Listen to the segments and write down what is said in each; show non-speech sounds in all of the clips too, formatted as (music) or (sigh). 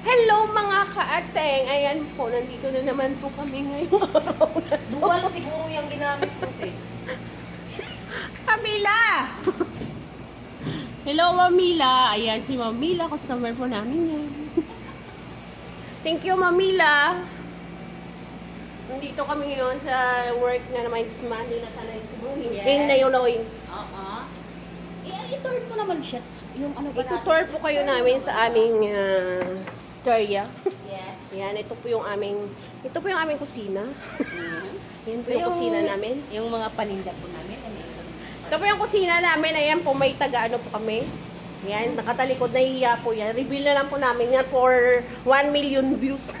Hello mga kaateng! Ayan po, nandito na naman po kami to. Dual siguro yung ginamit ko, eh. (laughs) Camila! Hello, Mamila. Ayan, si Mamila. Customer po namin yan. (laughs) Thank you, Mamila. Nandito kami ngayon sa work na naman sa Manila sa Cebu. Yes. Yes. na yun, Oing. Oo. Eh, i-turn ko naman siya. Yung ano ba Itutour po kayo namin sa aming uh, area. Yes. Yan, ito po yung aming, ito po yung aming kusina. (laughs) Yan po yung, Yung- kusina namin. Yung mga paninda po namin. Ano? Ito po yung kusina namin. Ayan po, may taga ano po kami. Yan, nakatalikod na hiya po yan. Reveal na lang po namin yan for 1 million views. (laughs)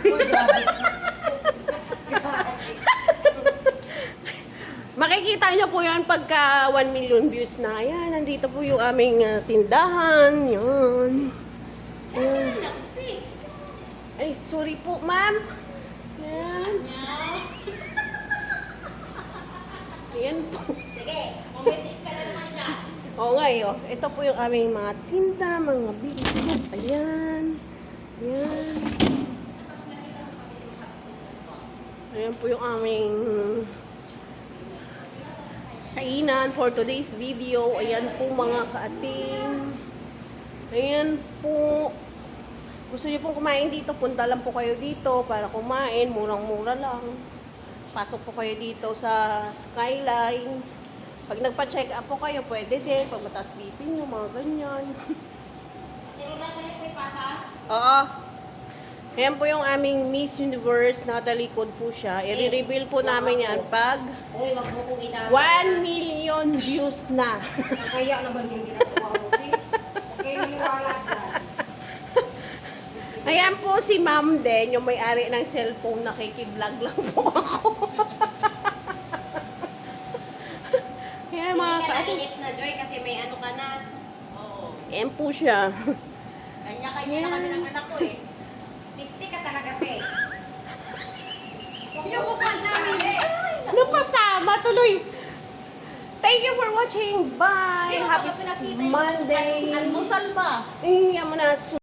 Makikita nyo po yan pagka 1 million views na. Ayan, nandito po yung aming ah, tindahan. Yan. Ayan. Sorry po, ma'am. Yan. (laughs) Ayan po. Sige, pumitik ka na naman siya. Oo nga eh, oh. Ito po yung aming mga tinda, mga bilis. Ayan. Ayan. Ayan po yung aming kainan for today's video. Ayan po mga kaating. Ayan po. Gusto niyo pong kumain dito, punta lang po kayo dito para kumain. Murang-mura lang. Pasok po kayo dito sa Skyline. Pag nagpa-check up po kayo, pwede din. Pag mataas BP nyo, mga ganyan. (laughs) Oo. Ayan po yung aming Miss Universe. Natalikod po siya. I-reveal po namin yan pag Uy, wag mo kong ina. 1 million views na. (laughs) Kaya naman yung ginagawa mo. eh. Okay, maniwala dyan. Ayan po si Ma'am din, yung may-ari ng cellphone. Nakikiblog lang po (laughs) ako. Ayan mga Hindi ka nainip na, Joy, kasi may ano ka na. Oo. Ayan po siya. Kanya-kanya na kami ng anak ko eh. Piste ka talaga, te. Yung mukha namin eh. Napasama tuloy. Thank you for watching. Bye. Happy Monday. al- almusal ba? Tingnan mo na.